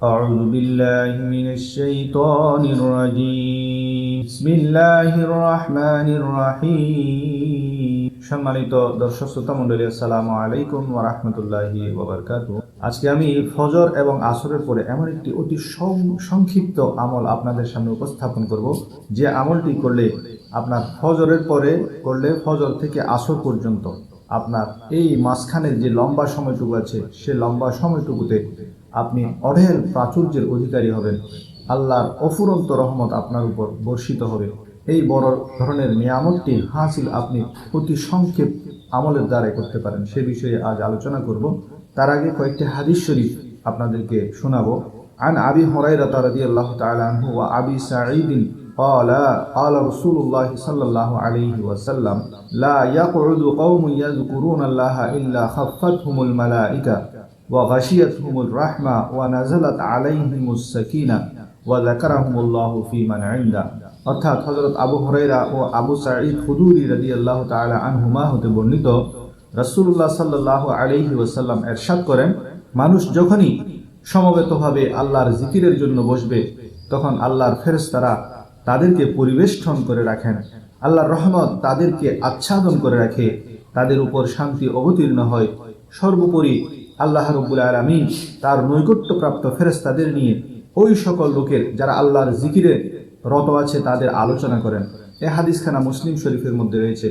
أعوذ بالله من الشيطان الرجيم بسم الله الرحمن الرحيم সম্মানিত দর্শক শ্রোতা মন্ডলী আসসালামু আলাইকুম ওয়া রাহমাতুল্লাহি ওয়া বারাকাতুহু আজকে আমি ফজর এবং আসরের পরে এমন একটি অতি সং- সংক্ষিপ্ত আমল আপনাদের সামনে উপস্থাপন করব যে আমলটি করলে আপনার ফজরের পরে করলে ফজর থেকে আসর পর্যন্ত আপনার এই মাঝখানের যে লম্বা সময়টুকু আছে সে লম্বা সময়টুকুতে আপনি অঢেল প্রাচুর্যের অধিকারী হবেন আল্লাহর অফুরন্ত রহমত আপনার উপর বর্ষিত হবে এই বড় ধরনের নিয়ামতটি হাসিল আপনি অতি সংক্ষেপ আমলের দ্বারাই করতে পারেন সে বিষয়ে আজ আলোচনা করব তার আগে কয়েকটি হাদিস শরীফ আপনাদেরকে শোনাবো عن أبي هريرة رضي الله تعالى عنه وأبي سعيد قال قال رسول الله صلى الله عليه وسلم لا يقعد قوم يذكرون الله إلا خفتهم الملائكة وغشيتهم الرحمة ونزلت عليهم السكينة وذكرهم الله في من عنده অর্থাৎ হজরত আবু হরাইরা ও আবু সাঈদ খুদুরি রাদিয়াল্লাহু তাআলা আনহুমা হতে বর্ণিত রাসূলুল্লাহ সাল্লাল্লাহু আলাইহি ওয়াসাল্লাম এরশাদ করেন মানুষ যখনই সমবেতভাবে আল্লাহর জিকিরের জন্য বসবে তখন আল্লাহর ফেরেশতারা তাদেরকে পরিবেষ্টন করে রাখেন আল্লাহর রহমত তাদেরকে আচ্ছাদন করে রাখে তাদের উপর শান্তি অবতীর্ণ হয় সর্বোপরি আল্লাহ রব্বুল আলমিন তার নৈকট্যপ্রাপ্ত ফেরেশতাদের নিয়ে ওই সকল লোকের যারা আল্লাহর জিকিরে রত আছে তাদের আলোচনা করেন। এ হাদিসখানা মুসলিম শরীফের মধ্যে রয়েছে।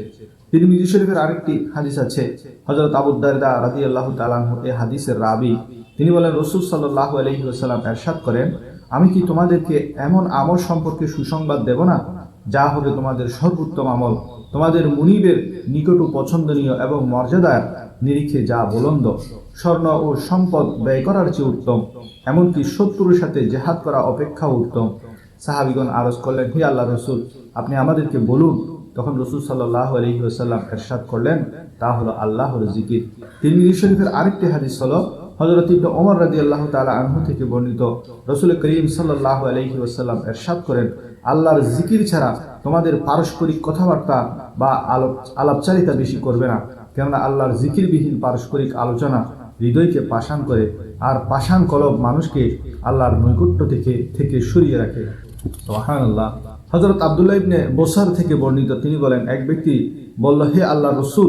তিরমিজি শরীফের আরেকটি হাদিস আছে হজরত আবুদ্দারদা রাদি আল্লাহ তালাহ এ হাদিসের রাবি। তিনি বলেন, রসুল সাল্লাহ আলহি আসাল্লাম এরশাদ করেন, আমি কি তোমাদেরকে এমন আমল সম্পর্কে সুসংবাদ দেব না? যা হবে তোমাদের সর্বোত্তম আমল। তোমাদের মুনিবের নিকট পছন্দনীয় এবং মর্যাদার নিরিখে যা বলন্দ, স্বর্ণ ও সম্পদ ব্যয় করার চেয়ে উত্তম, এমনকি শত্রুর সাথে জেহাদ করা অপেক্ষা উত্তম। সাহাবিগণ আরজ করলেন, হে আল্লাহ রসুল, আপনি আমাদেরকে বলুন। তখন রসুল সাল্লাহ আলহি আসাল্লাম এরশাদ করলেন, তা হলো আল্লাহর জিকির। তিরমিজি শরীফের আরেকটি হাদিস হলো হজরত ইবনে ওমর রাদি আল্লাহ তালা আনহু থেকে বর্ণিত রসুল করিম সাল্লাহ আলহি আসাল্লাম এরশাদ করেন, আল্লাহর জিকির ছাড়া তোমাদের পারস্পরিক কথাবার্তা বা আলোপ আলাপচারিতা বেশি করবে না। কেননা আল্লাহর জিকিরবিহীন পারস্পরিক আলোচনা হৃদয়কে পাষাণ করে আর পাষাণ কলব মানুষকে আল্লাহর নৈকট্য থেকে থেকে সরিয়ে রাখে। আল্লাহ হজরত আবদুল্লাহ ইবনে বসার থেকে বর্ণিত তিনি বলেন, এক ব্যক্তি বলল, হে আল্লাহ রসুল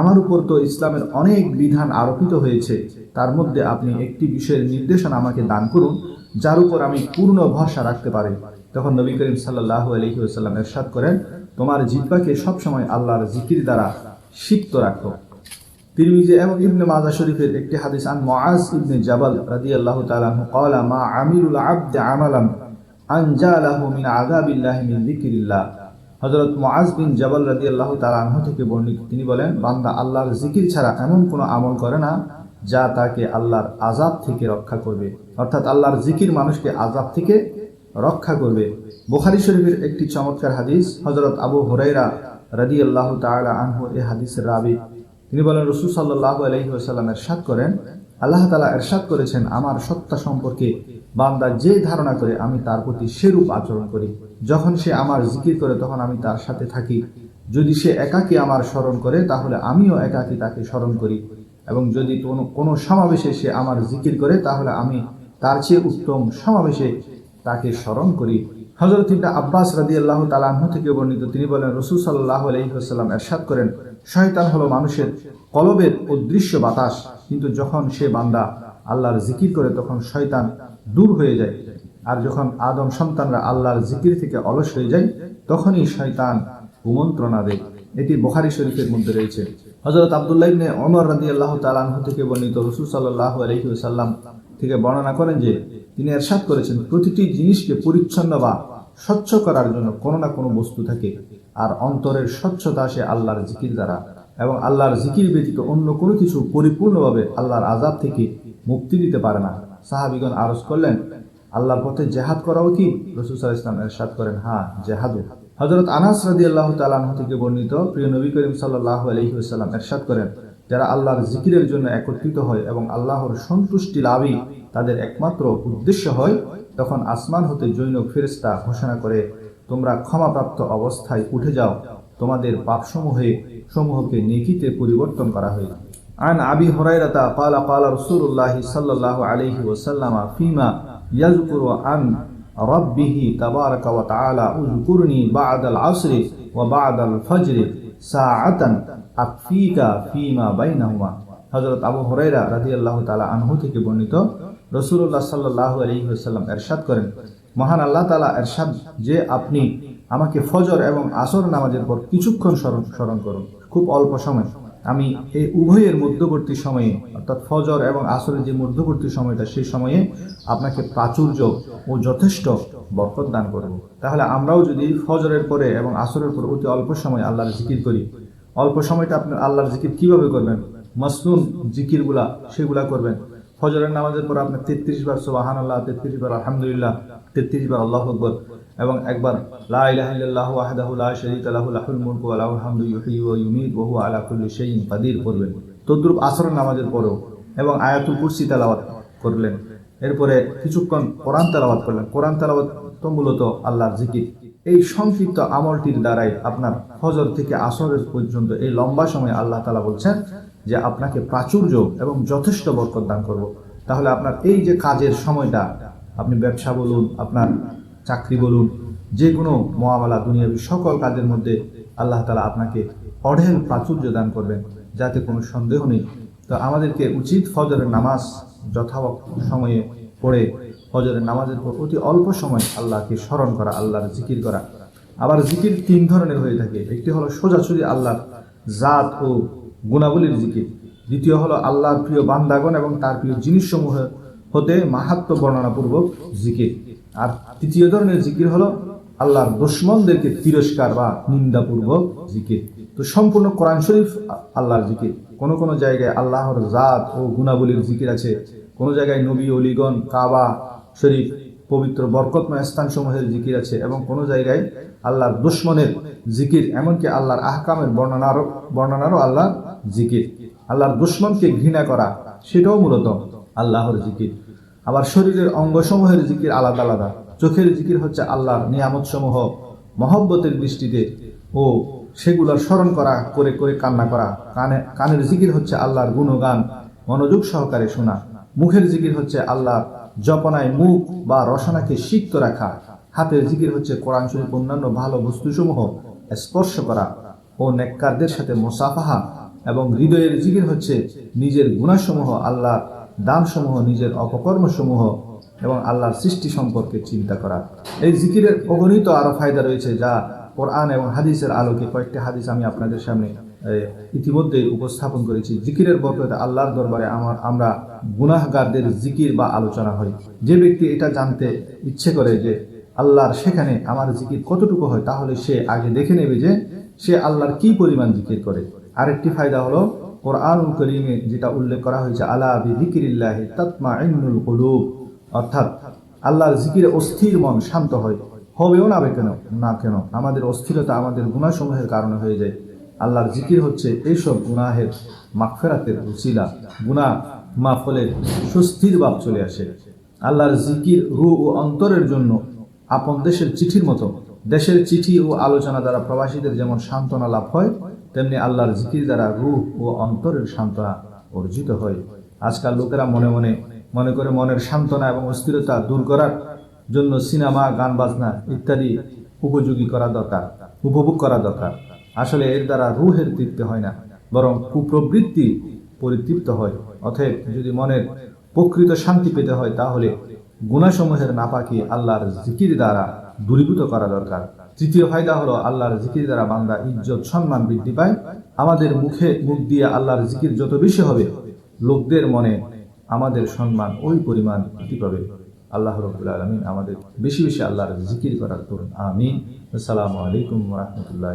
আমার উপর তো ইসলামের অনেক বিধান আরোপিত হয়েছে। তার মধ্যে আপনি একটি বিষয়ের নির্দেশনা আমাকে দান করুন, যার উপর আমি পূর্ণ ভরসা রাখতে পারি। তখন নবী করিম সাল্লাহ আলহিউসাল্লাম এরশাদ করেন, তোমার জিব্বাকে সবসময় আল্লাহর জিকির দ্বারা সিক্ত রাখো। তিরমিজে এবং ইবনে মাজা শরীফের একটি হাদিস, আন মাজ ইবনে জাবাল রাদি আল্লাহ তালাহ কওয়ালা মা আমিলুল আমালাম আনজা আলাহ মিন আযাবিল্লাহি মিন যিকরিল্লাহ। হযরত মুআজ বিন জাবাল রাদিয়াল্লাহু তাআলা আনহু থেকে বর্ণিত। তিনি বলেন, বান্দা আল্লাহর জিকির ছাড়া এমন কোনো আমল করে না যা তাকে আল্লাহর আযাব থেকে রক্ষা করবে। অর্থাৎ আল্লাহর জিকির মানুষকে আযাব থেকে রক্ষা করবে। বুখারী শরীফের একটি চমৎকার হাদিস, হযরত আবু হুরায়রা রাদিয়াল্লাহু তাআলা আনহু এ হাদিসের রাবি। তিনি বলেন, রসুল সাল্লাহ আলহি আসাল্লাম এরশাদ করেন, আল্লাহ তালা এরশাদ করেছেন আমার সত্তা সম্পর্কে বান্দা যে ধারণা করে আমি তার প্রতি সেরূপ আচরণ করি, যখন সে আমার জিকির করে তখন আমি তার সাথে থাকি। যদি সে একাকী আমার স্মরণ করে, তাহলে আমিও একাকী তাকে স্মরণ করি। এবং যদি কোনো কোনো সমাবেশে সে আমার জিকির করে, তাহলে আমি তার চেয়ে উত্তম সমাবেশে তাকে স্মরণ করি। হজরত ইবনে আব্বাস রাদি আল্লাহ তালাহ থেকে বর্ণিত, তিনি বলেন, রসুল সাল্লাহ আলহিহাস্লাম এরশাদ করেন, শয়তান হলো মানুষের কলবের অদৃশ্য বাতাস। কিন্তু যখন সে বান্দা আল্লাহর জিকির করে, তখন শয়তান দূর হয়ে যায়। আর যখন আদম সন্তানরা আল্লাহর জিকির থেকে অলস হয়ে যায়, তখনই শয়তান কুমন্ত্রণা দেয়। এটি বখারি শরীফের মধ্যে রয়েছে। হজরত আবদুল্লাহ ইবনে ওমর রাদি আল্লাহ তালাহ থেকে বর্ণিত রসুল সাল্লাহ আলহিহাল্লাম থেকে বর্ণনা করেন যে, তিনি এরশাদ করেছেন, প্রতিটি জিনিসকে পরিচ্ছন্ন বা স্বচ্ছ করার জন্য কোনো না কোনো বস্তু থাকে। আর অন্তরের স্বচ্ছতা আসে আল্লাহর জিকির দ্বারা। এবং আল্লাহর জিকির ব্যতীত অন্য কোনো কিছু পরিপূর্ণভাবে আল্লাহর আজাব থেকে মুক্তি দিতে পারে না। সাহাবিগণ আরজ করলেন, আল্লাহর পথে জেহাদ করাও কি রসুল সাল ইসলাম এরশাদ করেন হ্যাঁ জেহাদও হজরত আনাস রাদি আল্লাহ তালাহ থেকে বর্ণিত প্রিয় নবী করিম সাল্লাহ আলহিহাল্লাম এরশাদ করেন, যারা আল্লাহর জিকিরের জন্য একত্রিত হয় এবং আল্লাহর সন্তুষ্টি লাভই তাদের একমাত্র উদ্দেশ্য হয়, তখন আসমান হতে জৈন ফেরেস্তা ঘোষণা করে, তোমরা ক্ষমাপ্রাপ্ত অবস্থায় উঠে যাও, তোমাদের পাপসমূহে, সমূহকে নেকিতে পরিবর্তন করা হয় عن أبي هريرة قال قال رسول الله صلى الله عليه وسلم فيما يذكر عن ربه تبارك وتعالى اذكرني بعد العصر وبعد الفجر ساعة أكفيك فيما بينهما হজরত আবু হরাইরা রাদি আল্লাহ তালা আনহু থেকে বর্ণিত রসুল্লাহ সাল্লাহ আলহিহাল্লাম এরশাদ করেন মহান আল্লাহ তালা এরশাদ যে আপনি আমাকে ফজর এবং আসর নামাজের পর কিছুক্ষণ স্মরণ স্মরণ করুন খুব অল্প সময় আমি এই উভয়ের মধ্যবর্তী সময়ে, অর্থাৎ ফজর এবং আসরের যে মধ্যবর্তী সময়টা, সেই সময়ে আপনাকে প্রাচুর্য ও যথেষ্ট বরকত দান করব। তাহলে আমরাও যদি ফজরের পরে এবং আসরের পরে অতি অল্প সময় আল্লাহর জিকির করি, অল্প সময়টা আপনি আল্লাহর জিকির কীভাবে করবেন? মাসনুন জিকিরগুলা, সেগুলা করবেন। ফজরের নামাজের পর আপনি তেত্রিশ বার সোবাহান আল্লাহ তেত্রিশ বার আলহামদুলিল্লাহ, তেত্রিশ বার আল্লাহ আকবর এবং একবার লাহু মুলকু হামদু তদ্রুপ আসরের নামাজের পরেও এবং আয়াতুল কুরসি তেলাওয়াত করলেন। এরপরে কিছুক্ষণ কোরআন তেলাওয়াত করলেন। কোরআন তেলাওয়াত তো মূলত আল্লাহর জিকির। এই সংক্ষিপ্ত আমলটির দ্বারাই আপনার ফজর থেকে আসরের পর্যন্ত এই লম্বা সময় আল্লাহ তালা বলছেন যে, আপনাকে প্রাচুর্য এবং যথেষ্ট বরকত দান করব। তাহলে আপনার এই যে কাজের সময়টা, আপনি ব্যবসা বলুন, আপনার চাকরি বলুন, যে কোনো মোয়ামলা দুনিয়াবী সকল কাজের মধ্যে আল্লাহ তালা আপনাকে অঢেল প্রাচুর্য দান করবেন, যাতে কোনো সন্দেহ নেই। তো আমাদেরকে উচিত ফজরের নামাজ যথা সময়ে পড়ে, ফজরের নামাজের পর অতি অল্প সময় আল্লাহকে স্মরণ করা, আল্লাহর জিকির করা। আবার জিকির তিন ধরনের হয়ে থাকে। একটি হলো সোজাসুজি আল্লাহর জাত ও গুণাবলীর জিকির। দ্বিতীয় হলো আল্লাহর প্রিয় বান্দাগণ এবং তার প্রিয় জিনিসসমূহ হতে মাহাত্ম বর্ণনাপূর্বক জিকির। আর তৃতীয় ধরনের জিকির হলো আল্লাহর দুশ্মনদেরকে তিরস্কার বা নিন্দাপূর্বক জিকির। তো সম্পূর্ণ কোরআন শরীফ আল্লাহর জিকির। কোন কোন জায়গায় আল্লাহর জাত ও গুণাবলীর জিকির আছে। কোন জায়গায় নবী, অলিগণ, কাবা, শরীফ, পবিত্র বরকতময় স্থানসমূহের জিকির আছে এবং কোন জায়গায় আল্লাহর দুশ্মনের জিকির, এমনকি আল্লাহর আহকামের বর্ণনারও বর্ণনারও আল্লাহর জিকির। আল্লাহর দুশ্মনকে ঘৃণা করা, সেটাও মূলত আল্লাহর জিকির। আবার শরীরের অঙ্গসমূহের জিকির আলাদা আলাদা। চোখের জিকির হচ্ছে আল্লাহর নিয়ামত সমূহ মহব্বতের দৃষ্টিতে ও সেগুলোর স্মরণ করা, করে করে কান্না করা। কানে, কানের জিকির হচ্ছে আল্লাহর গুণগান, মনোযোগ সহকারে শোনা। মুখের জিকির হচ্ছে আল্লাহর জপনায় মুখ বা রসনাকে সিক্ত রাখা। হাতের জিকির হচ্ছে কোরআন শরীফ, অন্যান্য ভালো বস্তুসমূহ স্পর্শ করা ও নেককারদের সাথে মোসাফাহা এবং হৃদয়ের জিকির হচ্ছে নিজের গুণাসমূহ আল্লাহ দানসমূহ, নিজের অপকর্মসমূহ এবং আল্লাহর সৃষ্টি সম্পর্কে চিন্তা করা। এই জিকিরের অগণিত আরও ফায়দা রয়েছে যা কোরআন এবং হাদিসের আলোকে কয়েকটি হাদিস আমি আপনাদের সামনে ইতিমধ্যে উপস্থাপন করেছি। জিকিরের বরকতে আল্লাহর দরবারে আমার, আমরা গুনাহগারদের জিকির বা আলোচনা হয় যে ব্যক্তি এটা জানতে ইচ্ছে করে যে আল্লাহর সেখানে আমার জিকির কতটুকু হয়, তাহলে সে আগে দেখে নেবে যে সে আল্লাহর কি পরিমাণ জিকির করে। আরেকটি ফায়দা হলো কোরআনুল করিমে যেটা উল্লেখ করা হয়েছে, আলা বিদিকিরিল্লাহি তাতমা ইন্নুল কুলুব, অর্থাৎ আল্লাহর জিকিরে অস্থির মন, শান্ত হয়। হবেও না, কেন? না, কেন? আমাদের অস্থিরতা আমাদের গুণাসমূহের কারণে হয়ে যায়। আল্লাহর জিকির হচ্ছে এইসব গুনাহের মাগফেরাতের উসিলা গুনাহ মাফলের সুস্থির ভাব চলে আসে। আল্লাহর জিকির রু ও অন্তরের জন্য আপন দেশের চিঠির মতো। দেশের চিঠি ও আলোচনা দ্বারা প্রবাসীদের যেমন সান্ত্বনা লাভ হয় তেমনি আল্লাহর জিকির দ্বারা রূহ ও অন্তরের সান্ত্বনা অর্জিত হয়। আজকাল লোকেরা মনে মনে মনে করে মনের সান্ত্বনা এবং অস্থিরতা দূর করার জন্য সিনেমা গান বাজনা ইত্যাদি উপযোগী করা দরকার, উপভোগ করা দরকার। আসলে এর দ্বারা রুহের তৃপ্তি হয় না, বরং কুপ্রবৃত্তি পরিতৃপ্ত হয়। অতএব যদি মনের প্রকৃত শান্তি পেতে হয়, তাহলে গুণাসমূহের নাপাকি আল্লাহর জিকির দ্বারা দূরীভূত করা দরকার। তৃতীয় ফায়দা হলো আল্লাহর জিকির দ্বারা বান্দা ইজ্জত, সম্মান বৃদ্ধি পায়। আমাদের মুখে মুখ দিয়ে আল্লাহর জিকির যত বেশি হবে, লোকদের মনে আমাদের সম্মান ওই পরিমাণ বৃদ্ধি পাবে। আল্লাহ রবুল আলমিন আমাদের বেশি বেশি আল্লাহর জিকির করার করুন আমিন। আসসালামু আলাইকুম রহমতুল্লাহ